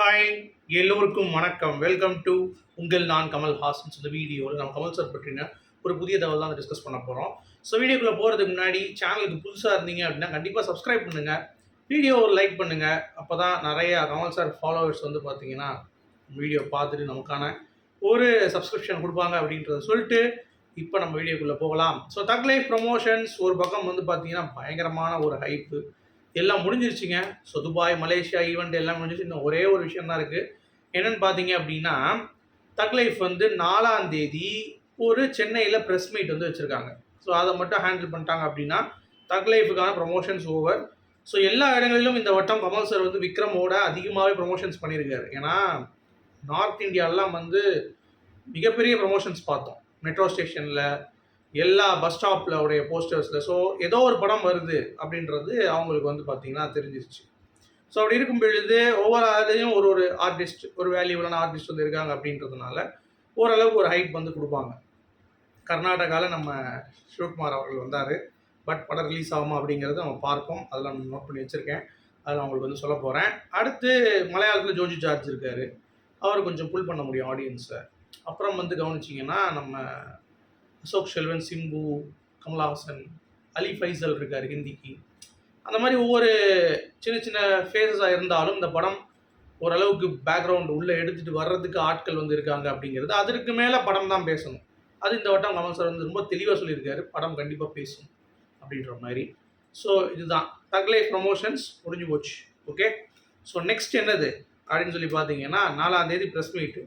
Hi எல்லோருக்கும் வணக்கம். Welcome to உங்கள் நான் கமல் ஹாசன்ஸ் இந்த வீடியோவில் நம்ம கமல் சார் பற்றின ஒரு புதிய தகவல் தான் டிஸ்கஸ் பண்ண போகிறோம் ஸோ வீடியோக்குள்ளே போகிறதுக்கு முன்னாடி சேனலுக்கு புதுசாக இருந்தீங்க அப்படின்னா கண்டிப்பாக சப்ஸ்கிரைப் பண்ணுங்கள் வீடியோ ஒரு லைக் பண்ணுங்கள் அப்போ தான் நிறைய கமல் சார் ஃபாலோவர்ஸ் வந்து பார்த்தீங்கன்னா வீடியோ பார்த்துட்டு நமக்கான ஒரு சப்ஸ்கிரிப்ஷன் கொடுப்பாங்க அப்படின்றத சொல்லிட்டு இப்போ நம்ம வீடியோக்குள்ளே போகலாம். ஸோ தக் லைஃப் ப்ரொமோஷன்ஸ் ஒரு பக்கம் வந்து பார்த்தீங்கன்னா பயங்கரமான ஒரு ஹைப்பு எல்லாம் முடிஞ்சிருச்சுங்க. ஸோ துபாய் மலேசியா ஈவெண்ட் எல்லாம் முடிஞ்சிருச்சு. இன்னும் ஒரே ஒரு விஷயம் தான் இருக்குது என்னென்னு பார்த்தீங்க அப்படின்னா தக் லைஃப் வந்து நாலாம் தேதி ஒரு சென்னையில் ப்ரெஸ் மீட் வந்து வச்சுருக்காங்க. ஸோ அதை மட்டும் ஹேண்டில் பண்ணிட்டாங்க அப்படின்னா தக் லைஃபுக்கான ப்ரொமோஷன்ஸ் ஓவர் ஸோ எல்லா இடங்களிலும் இந்த வட்டம் கமல் சார் வந்து விக்ரமோட அதிகமாகவே ப்ரொமோஷன்ஸ் பண்ணியிருக்காரு. ஏன்னா நார்த் இந்தியாலாம் வந்து மிகப்பெரிய ப்ரொமோஷன்ஸ் பார்த்தோம். மெட்ரோ ஸ்டேஷனில் எல்லா பஸ் ஸ்டாப்பில் உடைய போஸ்டர்ஸில் ஸோ ஏதோ ஒரு படம் வருது அப்படின்றது அவங்களுக்கு வந்து பார்த்திங்கன்னா தெரிஞ்சிருச்சு. ஸோ அப்படி இருக்கும் பொழுது ஒவ்வொரு அதுலேயும் ஒரு ஒரு ஆர்டிஸ்ட் ஒரு வேல்யூபிளான ஆர்டிஸ்ட் வந்து இருக்காங்க அப்படின்றதுனால ஓரளவுக்கு ஒரு ஹைட் வந்து கொடுப்பாங்க. கர்நாடகாவில் நம்ம சிவகுமார் அவர்கள் வந்தார். பட் படம் ரிலீஸ் ஆகுமா அப்படிங்கிறத நம்ம பார்ப்போம். அதெல்லாம் நான் நோட் பண்ணி வச்சுருக்கேன். அதில் அவங்களுக்கு வந்து சொல்ல போகிறேன் அடுத்து மலையாளத்தில் ஜோஜி ஜார்ஜ் இருக்கார். அவர் கொஞ்சம் புல் பண்ண முடியும் ஆடியன்ஸை அப்புறம் வந்து கவனிச்சிங்கன்னா நம்ம அசோக் செல்வன் சிம்பு கமலஹாசன் அலி ஃபைசல் இருக்கார் ஹிந்திக்கு. அந்த மாதிரி ஒவ்வொரு சின்ன சின்ன ஃபேஸஸாக இருந்தாலும் இந்த படம் ஓரளவுக்கு பேக்ரவுண்ட் உள்ளே எடுத்துகிட்டு வர்றதுக்கு ஆட்கள் வந்து இருக்காங்க அப்படிங்கிறது. அதற்கு மேலே படம் தான் பேசணும். அது இந்த வட்டம் கமல் சார் வந்து ரொம்ப தெளிவாக சொல்லியிருக்காரு. படம் கண்டிப்பாக பேசும் அப்படின்ற மாதிரி. ஸோ இதுதான். தக்லே ப்ரொமோஷன்ஸ் முடிஞ்சு போச்சு. ஓகே ஸோ நெக்ஸ்ட் என்னது? அப்படின்னு சொல்லி பார்த்தீங்கன்னா நாலாம் தேதி ப்ரெஸ் மீட்டு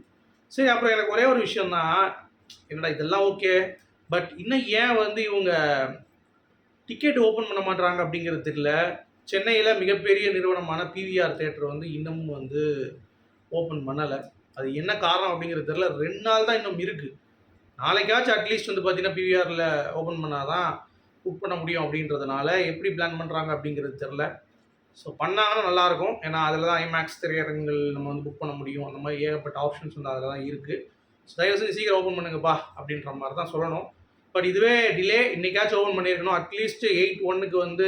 சரி அப்புறம் எனக்கு ஒரே ஒரு விஷயம் தான் என்னடா இதெல்லாம் ஓகே பட் இன்னும் ஏன் வந்து இவங்க டிக்கெட் ஓப்பன் பண்ண மாட்டாங்க அப்படிங்கிறது தெரியல. சென்னையில் மிகப்பெரிய நிறுவனமான பிவிஆர் தேட்டர் வந்து இன்னமும் வந்து ஓப்பன் பண்ணலை. அது என்ன காரணம் அப்படிங்கிறது தெரில ரெண்டு நாள் தான் இன்னும் இருக்குது நாளைக்காச்சும் அட்லீஸ்ட் வந்து பார்த்தீங்கன்னா பிவிஆரில் ஓப்பன் பண்ணால் தான் புக் பண்ண முடியும் அப்படின்றதுனால எப்படி பிளான் பண்ணுறாங்க அப்படிங்கிறது தெரில ஸோ பண்ணாங்கன்னா நல்லாயிருக்கும் ஏன்னா அதில் தான் ஐமேக்ஸ் திரையரங்குகள் நம்ம வந்து புக் பண்ண முடியும். அந்த மாதிரி ஏகப்பட்ட ஆப்ஷன்ஸ் வந்து அதில் தான் இருக்குது தயவுசெய்து தயவு செஞ்சு சீக்கிரம் ஓப்பன் பண்ணுங்கப்பா அப்படின்ற மாதிரி தான் சொல்லணும். பட் இதுவே டிலே இன்னைக்காச்சும் ஓப்பன் பண்ணியிருக்கணும். அட்லீஸ்ட் எயிட் ஒன்னுக்கு வந்து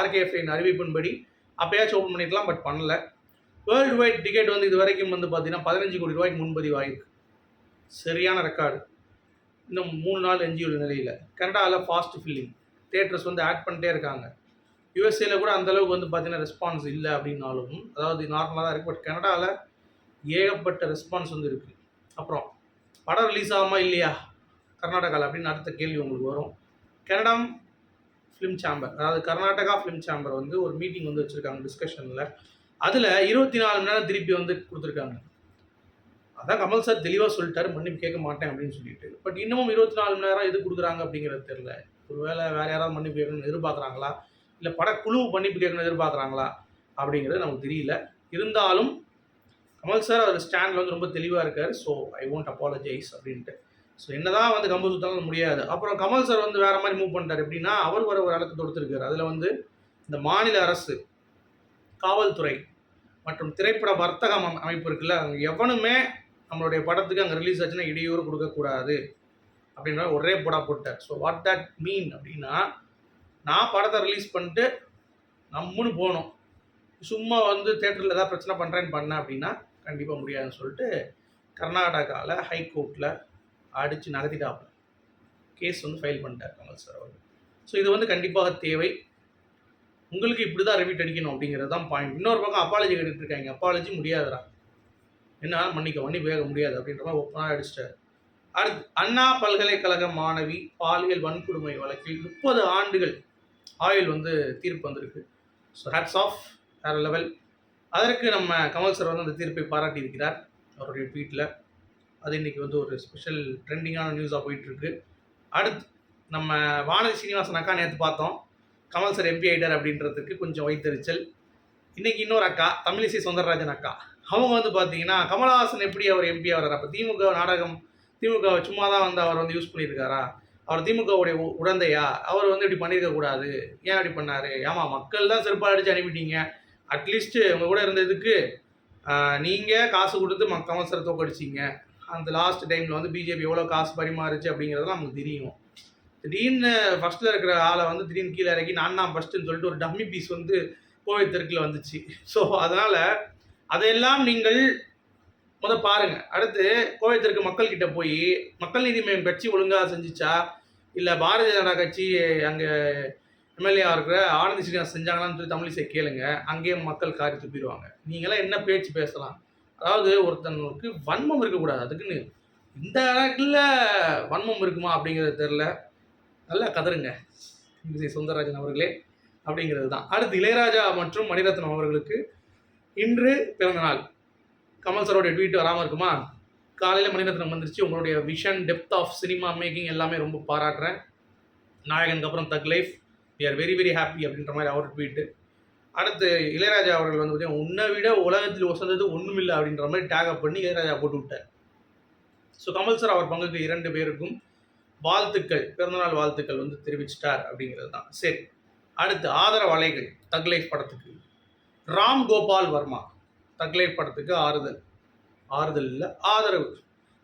ஆர்கேஎஃப்ஐன் அறிவிப்பின்படி அப்போயாச்சும் ஓப்பன் பண்ணிருக்கலாம் பட் பண்ணல. வேர்ல்டு வைட் டிக்கெட் வந்து இது வரைக்கும் வந்து பார்த்தீங்கன்னா பதினஞ்சு கோடி ரூபாய்க்கு முன்பதிவு ஆயிருக்கு. சரியான ரெக்கார்டு இன்னும் மூணு நாள் எஞ்சியுள்ள நிலையில். கனடாவில் ஃபாஸ்ட் ஃபில்லிங் தேட்டர்ஸ் வந்து ஆட் பண்ணிட்டே இருக்காங்க. யூஎஸ்ஏல கூட அந்த அளவுக்கு வந்து பார்த்தீங்கன்னா ரெஸ்பான்ஸ் இல்லை அப்படின்னாலும் அதாவது நார்மலாக தான் இருக்குது பட் கனடாவில் ஏகப்பட்ட ரெஸ்பான்ஸ் வந்து இருக்குது அப்புறம் படம் ரிலீஸ் ஆகுமா இல்லையா? கர்நாடகாவில் அப்படின்னு அடுத்த கேள்வி உங்களுக்கு வரும். கனடம் ஃபிலிம் சேம்பர் அதாவது கர்நாடகா ஃபிலிம் சேம்பர் வந்து ஒரு மீட்டிங் வந்து வச்சுருக்காங்க டிஸ்கஷனில் அதில் இருபத்தி நாலு மணி நேரம் திருப்பி வந்து கொடுத்துருக்காங்க. அதான் கமல் சார் தெளிவாக சொல்லிட்டாரு மன்னிப்பு கேட்க மாட்டேன் அப்படின்னு சொல்லிட்டு. பட் இன்னமும் இருபத்தி நாலு மணி நேரம் எது கொடுக்குறாங்க அப்படிங்கிறது தெரில ஒருவேளை வேறு யாராவது மன்னிப்பு கேட்கணும்னு எதிர்பார்க்குறாங்களா? இல்லை படக்குழு மன்னிப்பு கேட்கணும்னு எதிர்பார்க்குறாங்களா? அப்படிங்கிறது நமக்கு தெரியல. இருந்தாலும் கமல் சார் அவர் ஸ்டாண்டில் வந்து ரொம்ப தெளிவாக இருக்கார். ஸோ ஐ ஒன்ட் அப்பாலஜைஸ் அப்படின்ட்டு. ஸோ என்னதான் வந்து கம்பு சுத்தாலும் முடியாது. அப்புறம் கமல் சார் வந்து வேறு மாதிரி மூவ் பண்ணிட்டார். எப்படின்னா அவர் வர ஒரு இடத்துக்கு கொடுத்துருக்காரு அதில் வந்து இந்த மாநில அரசு காவல்துறை மற்றும் திரைப்பட வர்த்தகம் அமைப்பு இருக்குல்ல அங்கே எவனுமே நம்மளுடைய படத்துக்கு அங்கே ரிலீஸ் ஆச்சுன்னா இடையூறு கொடுக்கக்கூடாது அப்படின்ற ஒரே போடா போட்டார். ஸோ வாட் தட் மீன் அப்படின்னா நான் படத்தை ரிலீஸ் பண்ணிட்டு நம்முன்னு போகணும். சும்மா வந்து தேட்டரில் ஏதாவது பிரச்சனை பண்ணுறேன்னு பண்ணேன் அப்படின்னா கண்டிப்பாக முடியாதுன்னு சொல்லிட்டு கர்நாடகாவில் ஹைகோர்ட்டில் அடித்து நகர்த்திட்டாப்புல. கேஸ் வந்து ஃபைல் பண்ணிட்டார் கமல் சார் அவர். ஸோ இது வந்து கண்டிப்பாக தேவை. உங்களுக்கு இப்படி தான் ரிவீட் அடிக்கணும் அப்படிங்கிறது தான் பாயிண்ட் இன்னொரு பக்கம் அப்பாலஜி கேட்டுட்டு இருக்காங்க. அப்பாலஜி முடியாதுடா. என்ன மன்னிக்க மன்னிப்பு வேக முடியாது அப்படின்ற மாதிரி ஒப்பனாக அடிச்சிட்டார். அடுத்து அண்ணா பல்கலைக்கழக மாணவி பாலியல் வன்கொடுமை வழக்கில் முப்பது ஆண்டுகள் ஆயுள் வந்து தீர்ப்பு வந்திருக்கு. ஸோ ஹேட்ஸ் ஆஃப் வேறு லெவல் அதற்கு நம்ம கமல் சார் வந்து அந்த தீர்ப்பை பாராட்டி இருக்கிறார் அவருடைய ட்வீட்டில் அது இன்னைக்கு வந்து ஒரு ஸ்பெஷல் ட்ரெண்டிங்கான நியூஸாக போயிட்டுருக்கு. அடுத்து நம்ம வானதி சீனிவாசன் அக்கா நேற்று பார்த்தோம். கமல் சார் எம்பி ஐடர் அப்படின்றதுக்கு கொஞ்சம் வைத்தறிச்சல். இன்றைக்கி இன்னொரு அக்கா தமிழிசை சுந்தரராஜன் அக்கா. அவங்க வந்து பார்த்தீங்கன்னா கமலஹாசன் எப்படி அவர் எம்பி ஆகிறார் அப்போ திமுக நாடகம் திமுக சும்மா தான் வந்து அவர் வந்து யூஸ் பண்ணியிருக்காரா? அவர் திமுகவுடைய உ- உடந்தையா? அவர் வந்து இப்படி பண்ணியிருக்கக்கூடாது. ஏன் அப்படி பண்ணார்? ஏமா மக்கள் தான் செருப்பாக அடித்து அனுப்பிட்டீங்க. அட்லீஸ்ட்டு உங்கள் கூட இருந்ததுக்கு நீங்கள் காசு கொடுத்து ம கமல் தோக்கடிச்சிங்க அந்த லாஸ்ட் டைமில் வந்து பிஜேபி எவ்வளோ காசு பரிமாறுச்சு அப்படிங்கிறது நமக்கு தெரியும். திடீர்னு ஃபர்ஸ்ட்டில் இருக்கிற ஆளை வந்து திடீர்னு கீழே இறக்கி நான் தான் ஃபஸ்ட்டுன்னு சொல்லிட்டு ஒரு டம்மி பீஸ் வந்து கோவை தெற்கில் வந்துச்சு. ஸோ அதனால் அதையெல்லாம் நீங்கள் முத பாருங்கள் அடுத்து கோவை தெற்கு மக்கள்கிட்ட போய் மக்கள் நீதி மையம் கட்சி ஒழுங்காக செஞ்சிச்சா? இல்லை பாரதிய ஜனதா கட்சி அங்கே எம்எல்ஏ இருக்கிற ஆனந்த் ஸ்ரீனிவாஸ் செஞ்சாங்களான்னு சொல்லி தமிழிசை கேளுங்க. அங்கேயே மக்கள் காரி துப்பிடுவாங்க. நீங்களாம் என்ன பேச்சு பேசலாம்? அதாவது ஒருத்தனுக்கு வன்மம் இருக்கக்கூடாது. அதுக்குன்னு இந்த இடத்துல வன்மம் இருக்குமா அப்படிங்கிறது தெரில நல்லா கதருங்க. விஜய் சுந்தரராஜன் அவர்களே அப்படிங்கிறது தான். அடுத்து இளையராஜா மற்றும் மணிரத்னம் அவர்களுக்கு இன்று பிறந்த நாள். கமல் சரோடைய ட்வீட் வராமல் இருக்குமா? காலையில் மணிரத்னம் வந்துருச்சு. உங்களுடைய vision depth of cinema making எல்லாமே ரொம்ப பாராட்டுறேன். நாயகனுக்கு அப்புறம் thug life we very very happy அப்படின்ற மாதிரி அவர் ட்வீட்டு அடுத்து இளையராஜா அவர்கள் வந்து பார்த்தீங்கன்னா உன்னை விட உலகத்தில் ஒசந்தது ஒன்றுமில்லை அப்படின்ற மாதிரி டேக்அப் பண்ணி இளையராஜா போட்டு விட்டார். ஸோ கமல் சார் அவர் பங்குக்கு இரண்டு பேருக்கும் வாழ்த்துக்கள் பிறந்தநாள் வாழ்த்துக்கள் வந்து தெரிவிச்சிட்டார் அப்படிங்கிறது தான். சரி அடுத்து ஆதரவு அலைகள் தக்லைஃப் படத்துக்கு. ராம் கோபால் வர்மா தக்லைஃப் படத்துக்கு ஆறுதல். ஆறுதல் இல்லை ஆதரவு.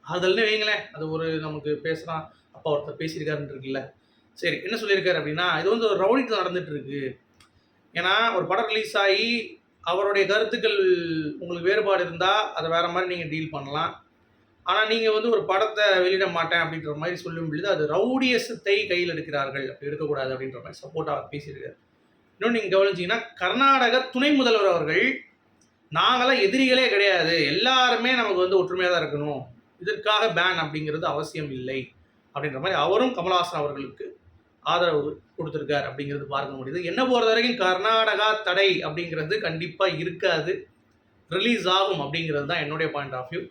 ஆறுதல்னு வைங்களேன் அது ஒரு நமக்கு பேசுகிறான் அப்பா ஒருத்தர் பேசியிருக்காருன்னு இருக்குல்ல. சரி என்ன சொல்லியிருக்காரு அப்படின்னா இது வந்து ஒரு ரவுடிக்கு நடந்துட்டு இருக்கு ஏன்னா ஒரு படம் ரிலீஸ் ஆகி அவருடைய கருத்துக்கள் உங்களுக்கு வேறுபாடு இருந்தால் அதை வேறு மாதிரி நீங்கள் டீல் பண்ணலாம். ஆனால் நீங்கள் வந்து ஒரு படத்தை வெளியிட மாட்டேன் அப்படின்ற மாதிரி சொல்லும் பொழுது அது ரவுடியசத்தை கையில் எடுக்கிறார்கள். அப்படி எடுக்கக்கூடாது அப்படின்ற மாதிரி சப்போர்ட்டாக பேசியிருக்காரு. இன்னொன்று நீங்கள் கவனிச்சிங்கன்னா கர்நாடக துணை முதல்வர் அவர்கள் நாங்களாம் எதிரிகளே கிடையாது. எல்லாருமே நமக்கு வந்து ஒற்றுமையாக தான் இருக்கணும். இதற்காக பேன் அப்படிங்கிறது அவசியம் இல்லை. அப்படின்ற மாதிரி அவரும் கமல்ஹாசன் அவர்களுக்கு ஆதரவு கொடுத்துருக்கார் அப்படிங்கிறது பார்க்க முடியுது. என்ன பொறுத்த வரைக்கும் கர்நாடகா தடை அப்படிங்கிறது கண்டிப்பாக இருக்காது. ரிலீஸ் ஆகும் அப்படிங்கிறது தான் என்னுடைய பாயிண்ட் ஆஃப் வியூ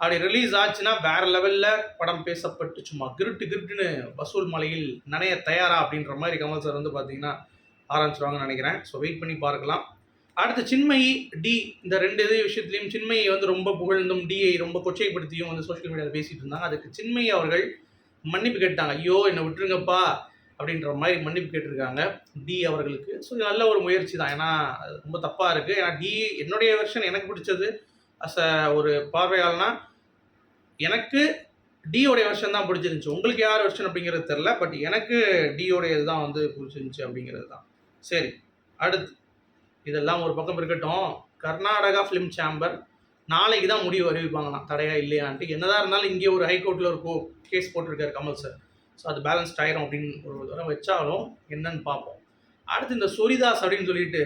அப்படி ரிலீஸ் ஆச்சுன்னா வேற லெவலில் படம் பேசப்பட்டு சும்மா கிருட்டு கிருட்டுன்னு வசூல் மலையில் நனைய தயாரா அப்படின்ற மாதிரி கமல் சார் வந்து பார்த்தீங்கன்னா ஆரம்பிச்சிருவாங்கன்னு நினைக்கிறேன். ஸோ வெயிட் பண்ணி பார்க்கலாம். அடுத்து சின்மயி டி இந்த ரெண்டு இது விஷயத்துலையும் சின்மையை வந்து ரொம்ப புகழ்ந்தும் டியை ரொம்ப கொச்சைப்படுத்தியும் வந்து சோஷியல் மீடியாவில் பேசிகிட்டு இருந்தாங்க. அதுக்கு சின்மயி அவர்கள் மன்னிப்பு கேட்டாங்க. ஐயோ என்னை விட்டுருங்கப்பா. அப்படின்ற மாதிரி மன்னிப்பு கேட்டிருக்காங்க. டி அவர்களுக்கு. ஸோ இது நல்ல ஒரு முயற்சி தான். ஏன்னா அது ரொம்ப தப்பாக இருக்குது ஏன்னா டி என்னுடைய வெர்ஷன் எனக்கு பிடிச்சது. அஸ் அ ஒரு பார்வையாளனா எனக்கு டியோடைய வெர்ஷன் தான் பிடிச்சிருந்துச்சு. உங்களுக்கு யார் வெர்ஷன் அப்படிங்கிறது தெரில பட் எனக்கு டியோடைய இதுதான் வந்து பிடிச்சிருந்துச்சு அப்படிங்கிறது தான். சரி. அடுத்து. இதெல்லாம் ஒரு பக்கம் இருக்கட்டும். கர்நாடகா ஃபிலிம் சேம்பர் நாளைக்கு தான் முடிவு அறிவிப்பாங்களாம். தடையா இல்லையான்ட்டு. என்னதான் இருந்தாலும் இங்கே ஒரு ஹைகோர்ட்டில் ஒரு கோ கேஸ் போட்டிருக்காரு கமல் சார் ஸோ அது பேலன்ஸ்ட் ஆயிரும் அப்படின்னு ஒரு தடவை வச்சாலும் என்னன்னு பார்ப்போம். அடுத்து இந்த சொரிதாஸ் அப்படின்னு சொல்லிட்டு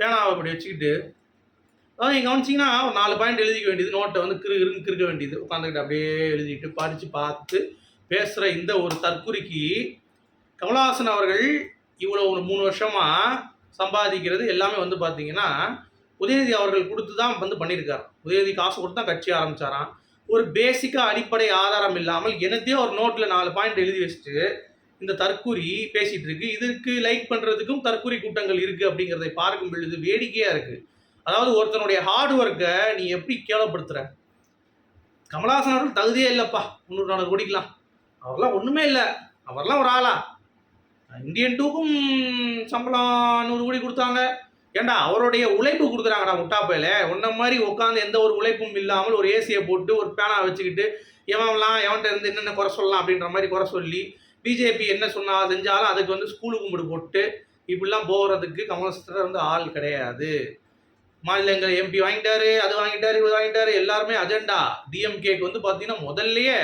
பேனாவை அப்படி வச்சுக்கிட்டு அதாவது நீங்கள் கவனிச்சிங்கன்னா ஒரு நாலு பாயிண்ட் எழுதிக்க வேண்டியது நோட்டை வந்து கிரு கிருன்னு கிறுக்க வேண்டியது. உட்காந்துக்கிட்டு அப்படியே எழுதிட்டு படித்து பார்த்து பேசுகிற இந்த ஒரு தற்குறிக்கு கமலஹாசன் அவர்கள் இவ்வளோ ஒரு மூணு வருஷமாக சம்பாதிக்கிறது எல்லாமே வந்து பார்த்தீங்கன்னா உதயநிதி அவர்கள் கொடுத்து தான் வந்து பண்ணியிருக்காரு உதயநிதி காசு கொடுத்து தான் கட்சி ஆரம்பிச்சாராம். ஒரு பேசிக்காக அடிப்படை ஆதாரம் இல்லாமல் எனத்தையும் ஒரு நோட்டில் நாலு பாயிண்ட் எழுதி வச்சுட்டு இந்த தற்கூரி பேசிட்டு இருக்கு. இதற்கு லைக் பண்ணுறதுக்கும் தற்கூரி கூட்டங்கள் இருக்குது அப்படிங்கிறதை பார்க்கும் பொழுது வேடிக்கையாக இருக்குது அதாவது ஒருத்தனுடைய ஹார்ட் ஒர்க்கை நீ எப்படி கேவலப்படுத்துற? கமலஹாசன் அவர்கள் தகுதியே இல்லைப்பா. முந்நூறு நானூறு கோடிக்கலாம் அவர்லாம் ஒன்றுமே இல்லை. அவர்லாம் ஒரு ஆளா? இந்தியன் டூக்கும் சம்பளம் நூறு கோடி கொடுத்தாங்க. ஏன்டா அவருடைய உழைப்பு கொடுக்குறாங்கடா முட்டாப்பையில். உன்ன மாதிரி உட்காந்து எந்த ஒரு உழைப்பும் இல்லாமல் ஒரு ஏசியை போட்டு ஒரு பேனா வச்சுக்கிட்டு எவன்லாம் எவன்கிட்ட இருந்து என்னென்ன குறை சொல்லலாம் அப்படின்ற மாதிரி குறை சொல்லி பிஜேபி என்ன சொன்னா செஞ்சாலும் அதுக்கு வந்து ஸ்கூலு கும்பிடு போட்டு இப்படிலாம் போகிறதுக்கு கமலஸ்தர் வந்து ஆள் கிடையாது. மாநிலங்கள் எம்பி வாங்கிட்டாரு அது வாங்கிட்டாரு இது வாங்கிட்டாரு எல்லாருமே அஜெண்டா டிஎம்கேக்கு வந்து பார்த்தீங்கன்னா முதல்லயே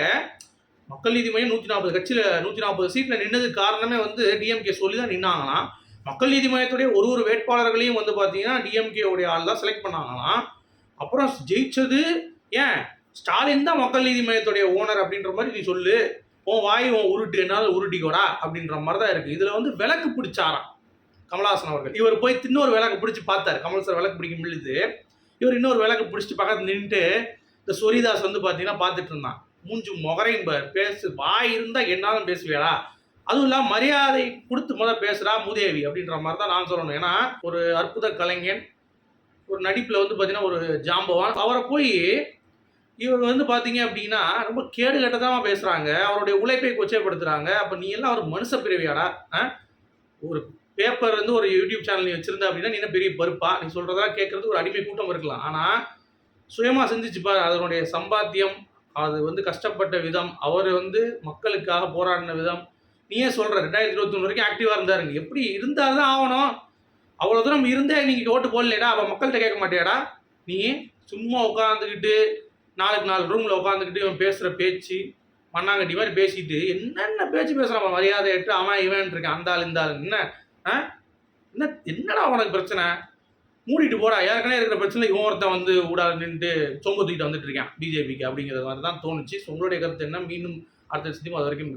மக்கள் நீதி மையம் நூற்றி நாற்பது கட்சியில் நூற்றி நாற்பது சீட்டில் நின்னது காரணமே வந்து டிஎம்கே சொல்லி தான் நின்னாங்களாம். மக்கள் நீதி மையத்துடைய ஒரு ஒரு வேட்பாளர்களையும் வந்து பார்த்தீங்கன்னா டிஎம்கேவுடைய ஆள் தான் செலக்ட் பண்ணாங்களாம். அப்புறம் ஜெயிச்சது ஏன்? ஸ்டாலின் தான் மக்கள் நீதி மையத்துடைய ஓனர் அப்படின்ற மாதிரி நீ சொல்லு. உன் வாய் உன் உருட்டு என்னால் உருட்டிக்கோடா அப்படின்ற மாதிரி தான் இருக்குது இதில் வந்து விளக்கு பிடிச்சாராம் கமலஹாசன் அவர்கள். இவர் போய் இன்னொரு விளக்கு பிடிச்சி பார்த்தாரு. கமல் சார் விளக்கு பிடிக்க முடியுது இவர் இன்னொரு விளக்கு பிடிச்சிட்டு பக்கத்து நின்றுட்டு இந்த சொரிதாஸ் வந்து பார்த்தீங்கன்னா பார்த்துட்டு இருந்தான். மூஞ்சு முகரையும் பேசு வாய் இருந்தால் என்னாலும் பேசுவியாடா? அதுவும் இல்லாமல் மரியாதை கொடுத்து முதல் பேசுகிறா மூதேவி அப்படின்ற மாதிரி தான் நான் சொல்லணும். ஏன்னா ஒரு அற்புத கலைஞன் ஒரு நடிப்பில் வந்து பார்த்தீங்கன்னா ஒரு ஜாம்பவான். அவரை போய் இவர் வந்து பார்த்தீங்க அப்படின்னா ரொம்ப கேடு கட்டதாக பேசுகிறாங்க அவருடைய உழைப்பை கொச்சைப்படுத்துகிறாங்க அப்போ நீ எல்லாம் ஒரு மனுஷ பிறவியாடா ஒரு பேப்பர் வந்து ஒரு யூடியூப் சேனல் நீ வச்சுருந்த அப்படின்னா நீ என்ன பெரிய பருப்பா? நீ சொல்கிறதெல்லாம் கேட்குறது ஒரு அடிமை கூட்டம் இருக்கலாம். ஆனால் சுயமாக சிந்திச்சு அதனுடைய சம்பாத்தியம் அது வந்து கஷ்டப்பட்ட விதம் அவர் வந்து மக்களுக்காக போராடின விதம் நீயே சொல்கிற ரெண்டாயிரத்தி இருபத்தி வரைக்கும் ஆக்டிவாக இருந்தாருங்க எப்படி இருந்தால் தான் ஆகணும். அவ்வளோ தூரம் இருந்தே நீங்கள் ஓட்டு போடலடா அவள் மக்கள்கிட்ட கேட்க மாட்டேடா நீ சும்மா உட்காந்துக்கிட்டு நாளுக்கு நாலு ரூமில் உட்காந்துக்கிட்டு இவன் பேசுகிற பேச்சு மண்ணாங்கட்டி மாதிரி பேசிட்டு என்னென்ன பேச்சு பேசுகிறான் மரியாதை எட்டு அவன் இவன் இருக்கான் அந்த ஆள் இந்த ஆள் என்ன? ஆ? என்ன என்னடா உனக்கு பிரச்சனை? மூடிட்டு போடா. ஏற்கனவே இருக்கிற பிரச்சனை இவன் ஒருத்தன் வந்து ஊடால நின்று சொம்பு தூக்கிட்டு வந்துட்டு இருக்கான் பிஜேபிக்கு அப்படிங்கிற மாதிரி தான் தோணுச்சு. ஸோ உங்களுடைய கருத்து என்ன? மீண்டும் அடுத்த சித்தியும் அது வரைக்கும்